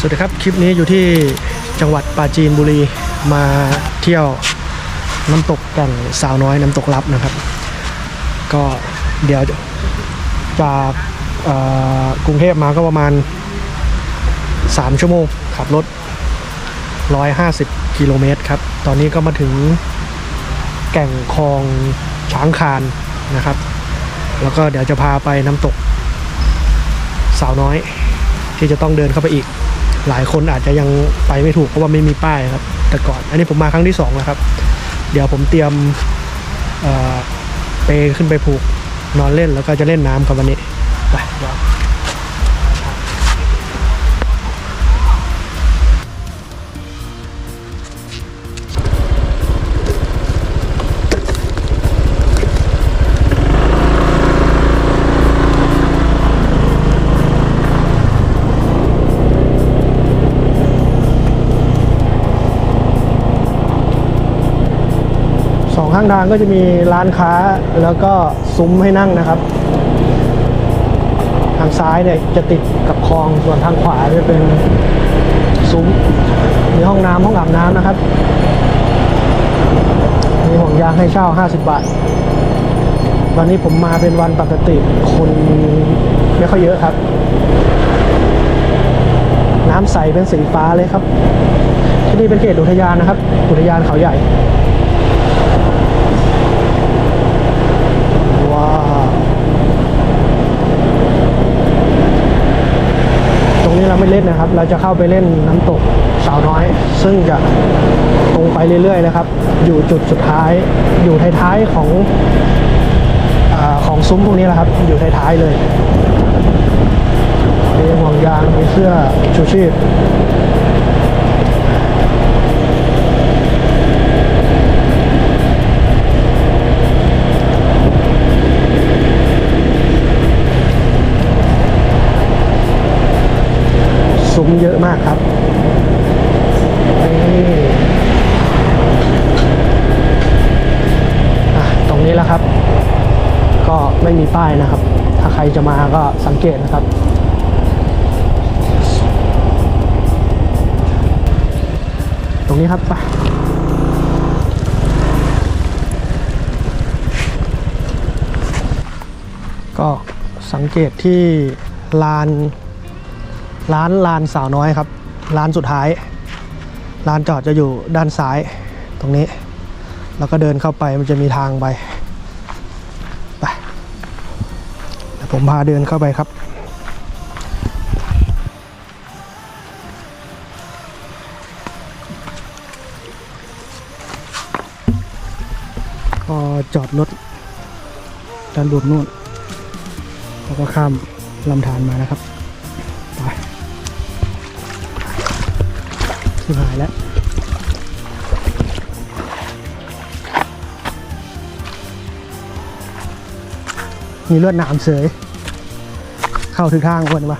สวัสดีครับ คลิปนี้อยู่ที่จังหวัดปราจีนบุรีมาเที่ยวน้ำตกแก่งสาวน้อยน้ำตกลับนะครับ ก็เดี๋ยวจากกรุงเทพมาก็ประมาณ 3 ชั่วโมงขับรถ 150 กิโลเมตรครับ ตอนนี้ก็มาถึงแก่งคลองช้างคานนะครับ แล้วก็เดี๋ยวจะพาไปน้ำตกสาวน้อยที่จะต้องเดินเข้าไปอีก หลายคนอาจจะยังไปไม่ถูกเพราะว่าไม่มีป้ายครับ แต่ก่อน อันนี้ผมมาครั้งที่สองแล้วครับ เดี๋ยวผมเตรียมเอ่อเปขึ้นไปผูกนอนเล่นแล้วก็จะเล่นน้ำครับวันนี้ไปเดี๋ยว สองข้างทางก็จะมีร้านค้าแล้วก็ซุ้มให้นั่งนะครับ ทางซ้ายเนี่ยจะติดกับคลองส่วนทางขวาจะเป็นซุ้มมีห้องน้ำห้องอาบน้ำนะครับ มีห่วงยางให้เช่า 50 บาท วันนี้ผมมาเป็นวันปกติคนไม่ค่อยเยอะครับ น้ำใสเป็นสีฟ้าเลยครับ ที่นี่เป็นเขตอุทยานนะครับ อุทยานเขาใหญ่ ว้าวต เราไม่เล่นนะครับ เราจะเข้าไปเล่นน้ำตกสาวน้อย ซึ่งจะตรงไปเรื่อยๆนะครับ อยู่จุดสุดท้าย อยู่ท้ายๆของอของซุ้มพวกนี้แหละครับ อยู่ท้ายๆเลยมีห่วงยางมีเสื้อชูชีพ ครับนี่อะตรงนี้แล้วครับ ก็ไม่มีป้ายนะครับ ถ้าใครจะมาก็สังเกตนะครับตรงนี้ครับไปก็สังเกตที่ลาน ร้านลานสาวน้อยครับร้านสุดท้ายร้านจอดจะอยู่ด้านซ้ายตรงนี้ แล้วก็เดินเข้าไปมันจะมีทางไปไปเดี๋ยวผมพาเดินเข้าไปครับ ก็จอดรถด้านบนนู่น แล้วก็ข้ามลำธารมานะครับ ชิบหายแล้วมีลวดหนามเสย เข้าถึงทางคนปะ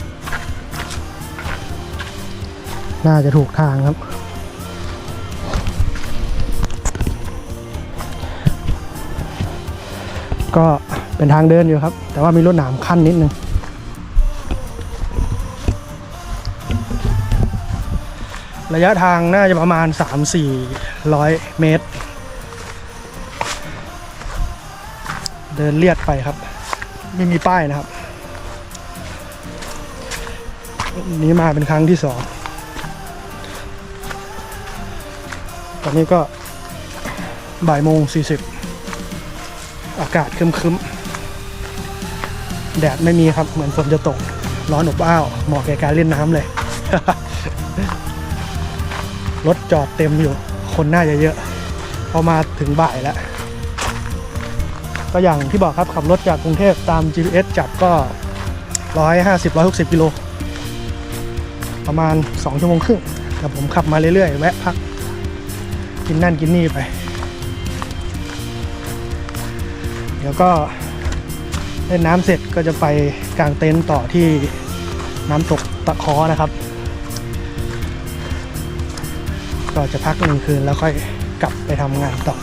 น่าจะถูกทางครับ ก็เป็นทางเดินอยู่ครับ แต่ว่ามีลวดหนามขั้นนิดนึง ระยะทางน่าจะประมาณ 3-400 เมตร เดินเลียดไปครับ ไม่มีป้ายนะครับ นี้มาเป็นครั้งที่สองตอนนี้ก็บ่ายโมงสี่สิบอากาศครึ้มๆ แดดไม่มีครับ เหมือนฝนจะตก ร้อนอบอ้าว เหมาะแก่การเล่นน้ำเลย รถจอดเต็มอยู่ คนน่าจะเยอะพอมาถึงบ่ายแล้ว ก็อย่างที่บอกครับขับรถจากกรุงเทพตาม GPS จับก็ 150 160 กิโล ประมาณ 2 ชั่วโมงครึ่ง แต่ผมขับมาเรื่อยๆ แวะพัก กินนั่นกินนี่ไป เดี๋ยวก็เล่นน้ำเสร็จก็จะไปกางเต็นท์ต่อที่น้ำตกตะคอนะครับ ก็จะพักหนึ่งคืนแล้วค่อยกลับไปทำงานต่อ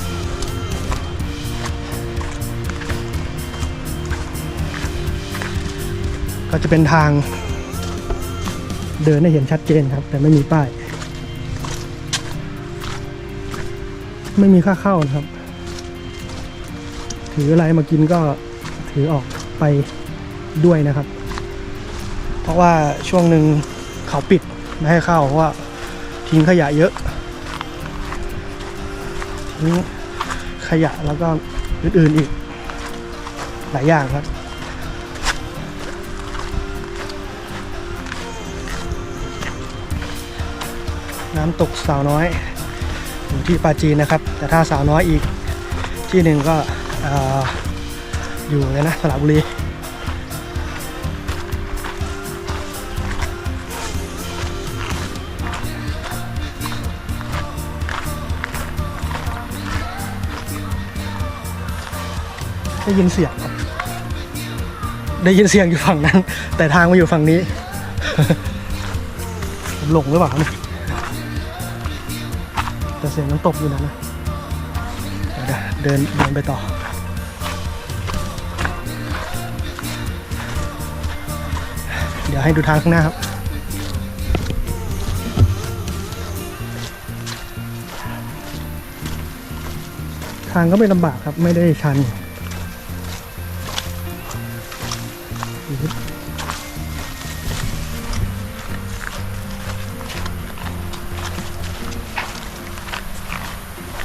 ก็จะเป็นทางเดินได้เห็นชัดเจนครับ แต่ไม่มีป้าย ไม่มีค่าเข้านะครับ ถืออะไรมากินก็ถือออกไปด้วยนะครับ เพราะว่าช่วงหนึ่งเขาปิดไม่ให้เข้าเพราะว่าทิ้งขยะเยอะ ทิ้งขยะแล้วก็อื่นๆอีก หลายอย่างครับ น้ำตกสาวน้อยอยู่ที่ปาจีนนะครับ แต่ถ้าสาวน้อยอีกที่หนึ่งก็ออยู่เลยนะสระบุรี ได้ยินเสียงครับ ได้ยินเสียงอยู่ฝั่งนั้น แต่ทางมาอยู่ฝั่งนี้ หลงหรือเปล่าเนี่ยแต่เสียงน้ำตกอยู่นะนะเดี๋ยวเดินเดินไปต่อเดี๋ยวให้ดูทางข้างหน้าครับ ทางก็ไม่ลำบากครับ ไม่ได้ชัน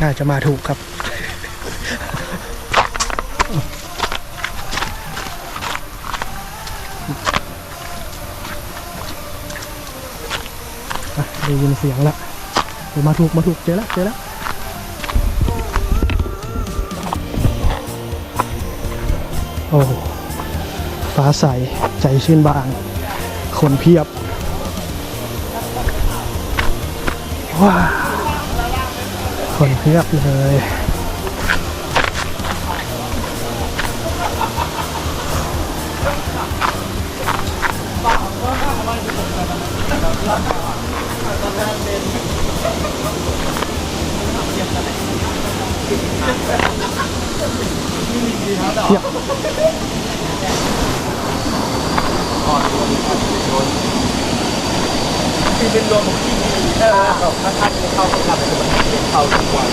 น่าจะมาถูกครับ ได้ยินเสียงละเดี๋ยวมาถูกมาถูกเจอแล้วเจอแล้วโอ้ฟ้าใส ใจชื่นบานคนเพียบ ว้า คนเพียบเลย เพียบ ที่เป็นรวมของที่ดีเออถ้าท่านเข้าสำหรับเป็นเข้าทุกวัน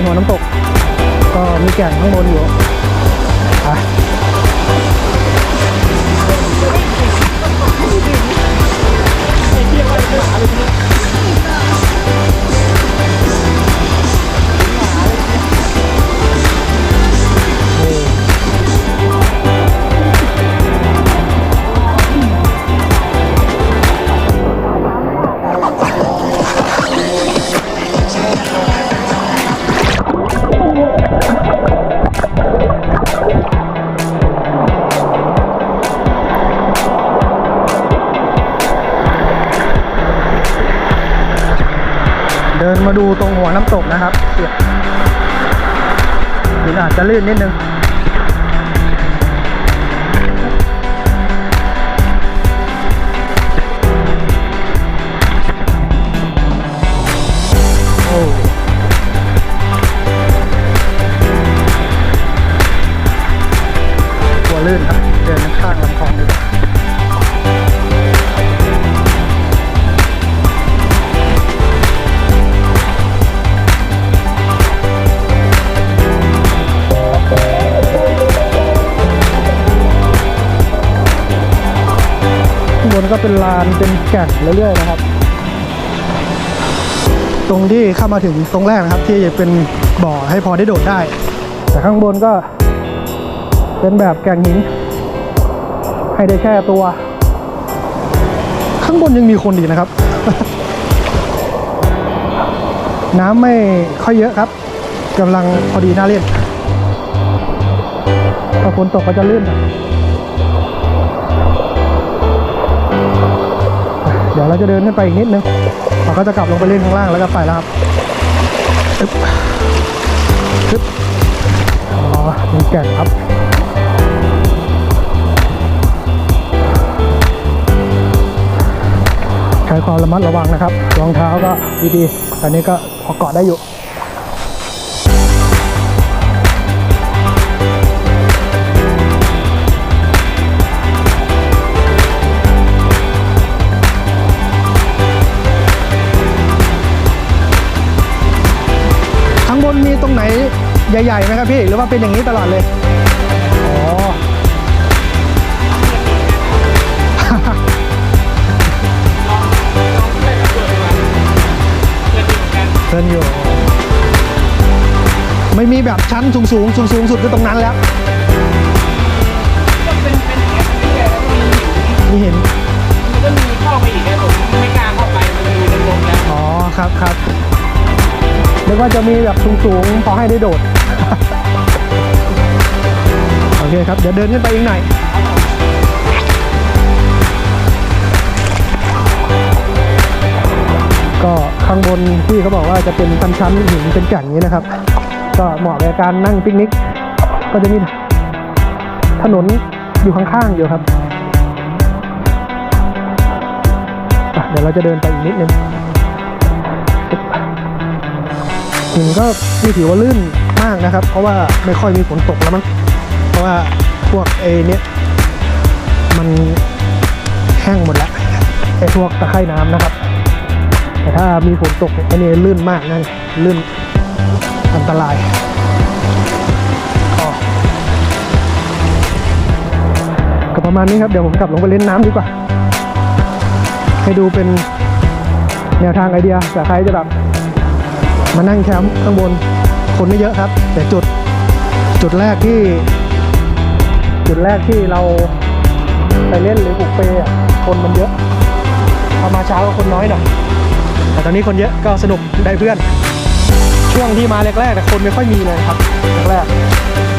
เป็นหัวน้ำตก ก็มีแก่งข้างบนอยู่ มาดูตรงหัวน้ำตกนะครับเสียหินอาจจะลื่นนิดนึง เป็นลานเป็นแก่งเรื่อยๆนะครับ ตรงที่เข้ามาถึงตรงแรกนะครับ ที่เป็นบ่อให้พอได้โดดได้ แต่ข้างบนก็เป็นแบบแก่งหินให้ได้แค่ตัว ข้างบนยังมีคนอีกนะครับ น้ำไม่ค่อยเยอะครับกำลังพอดีน่าเล่นถ้าฝนตกก็จะลื่นน่อ ดี๋ยวเราจะเดินขึ้นไปอีกนิดนึงเราก็จะกลับลงไปเล่นข้างล่างแล้วก็ไปแล้วครับตึ๊บอึ๊บอ๋อมีแก่นครับใช้ความระมัดระวังนะครับรองเท้าก็ดีๆ อันนี้ก็พอเกาะได้อยู่ ใหญ่ๆไหมครับพี่หรือว่าเป็นอย่างนี้ตลอดเลยอ๋อเดินอยู่ ไม่มีแบบชั้นสูงสูงสูงสูงๆสุดก็ตรงนั้นแล้วก็เป็นเป็นอย่างเงี้ยเรื่อยๆแล้วก็มีหินมีเห็นมันก็มีเข้าไปอีกนะผมไม่กล้าเข้าไปมันดูลงๆแล้วอ๋อครับครับนึกว่าจะมีแบบสูงสูงๆพอให้ได้โดดโอ เคครับ เดี๋ยวเดินขึ้นไปอีกหน่อยก็ข้างบนที่เขาบอกว่าจะเป็นชั้นๆหินเป็นแก่งนี้นะครับ ก็เหมาะกับการนั่งปิกนิก ก็จะมีถนนอยู่ข้างๆอยู่ครับเดี๋ยวเราจะเดินไปอีกนิดนึงหินก็ไม่ถือว่าลื่นมากนะครับ เพราะว่าไม่ค่อยมีฝนตกแล้วมั้ง ว่าพวกเอเนี้ยมันแห้งหมดแล้วไอพวกตะไคร่น้ำนะครับ แต่ถ้ามีฝนตกเนี่ยอันนี้ลื่นมากนั่นลื่นอันตรายก็ก็ประมาณนี้ครับเดี๋ยวผมกลับลงไปเล่นน้ำดีกว่า ให้ดูเป็นแนวทางไอเดียแต่ใครจะแบบมานั่งแคมป์ข้างบนคนไม่เยอะครับ แต่จุดจุดแรกที่ จุดแรกที่เราไปเล่นหรือบุกเปอะคนมันเยอะพอมาเช้าก็คนน้อยหน่อยแต่ตอนนี้คนเยอะก็สนุกได้เพื่อน ช่วงที่มาแรกๆแต่คนไม่ค่อยมีเลยครับแรกๆ